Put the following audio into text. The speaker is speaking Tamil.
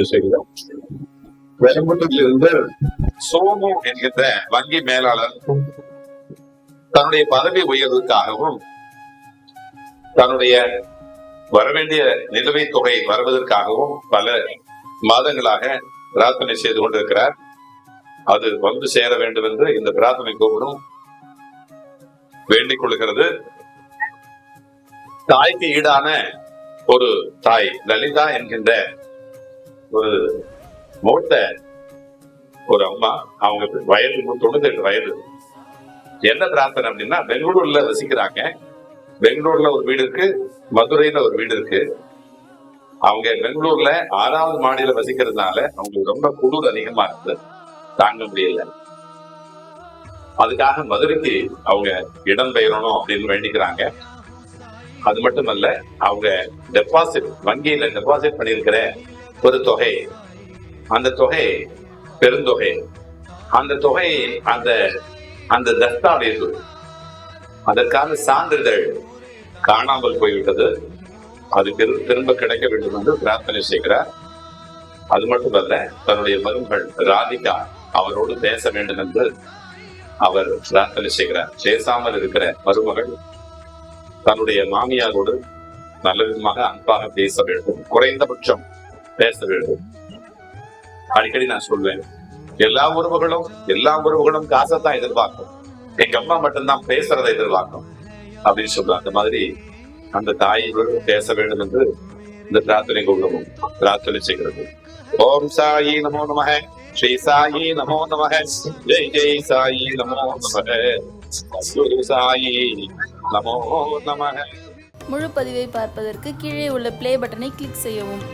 செய்கிறோம். பெரம்பூரிலிருந்து சோமு என்கின்ற வங்கி மேலாளர் தன்னுடைய பதவி உயர்வுக்காகவும் தன்னுடைய வரவேண்டிய நிலுவைத் தொகை வருவதற்காகவும் பல மாதங்களாக பிரார்த்தனை செய்து கொண்டிருக்கிறார். அது வந்து சேர வேண்டும் என்று இந்த பிரார்த்தனை கூப்பிடும் வேண்டிக் கொள்கிறது. தாய்க்கு ஈடான ஒரு தாய் லலிதா என்கின்ற ஒரு மூத்த ஒரு அம்மா அவங்க வயது தொண்ணூத்தி எட்டு வயது. என்ன பிரார்த்தனை அப்படின்னா பெங்களூர்ல வசிக்கிறாங்க. பெங்களூர்ல ஒரு வீடு இருக்கு மதுரையில ஒரு வீடு இருக்கு. அவங்க பெங்களூர்ல ஆறாவது மாடியில வசிக்கிறதுனால அவங்களுக்கு ரொம்ப குளிர் அதிகமா இருக்கு. தாங்க முடியல. அதுக்காக மதுரைக்கு அவங்க இடம் பெயரணும் அப்படின்னு வேண்டிக்கிறாங்க. அது மட்டுமல்ல அவங்க டெபாசிட் வங்கியில டெபாசிட் பண்ணியிருக்கிற ஒரு தொகை. அந்த தொகை பெருந்தொகை. அந்த தொகை அந்த அந்த தஸ்தாவேசு அதற்கான சான்றிதழ் காணாமல் போய்விட்டது. அது திரு- திரும்ப கிடைக்க வேண்டும் என்று பிரார்த்தனை செய்கிறார். அது மட்டுமல்ல தன்னுடைய மருமகள் ராதிகா அவரோடு பேச வேண்டும் என்று அவர் பிரார்த்தனை செய்கிறார். பேசாமல் இருக்கிற மருமகள் தன்னுடைய மாமியாரோடு நல்ல விதமாக அன்பாக பேச வேண்டும். குறைந்தபட்சம் பேச வேண்டும் அடிக்கடி நான் சொல்வேன் எல்லா உறவுகளும் எல்லா உறவுகளும் காசைத்தான் எதிர்பார்க்கும். எங்க அம்மா மட்டும்தான் பேசுறதை எதிர்பார்க்கும். அப்படின்னு சொல்றாங்க அந்த மாதிரி அந்த தாயோடு பேச வேண்டும் என்று இந்த பிரார்த்தனை கொள்ளவும் பிரார்த்தனை செய்கிறது. ஓம் சாயி நமோ நமக. ஸ்ரீ சாயி நமோ நமக. ஜெய் ஜெய் சாயி நமோ நமக. குரு சாயி நமோ நமக. முழு பதிவை பார்ப்பதற்கு கீழே உள்ள பிளே பட்டனை கிளிக் செய்யவும்.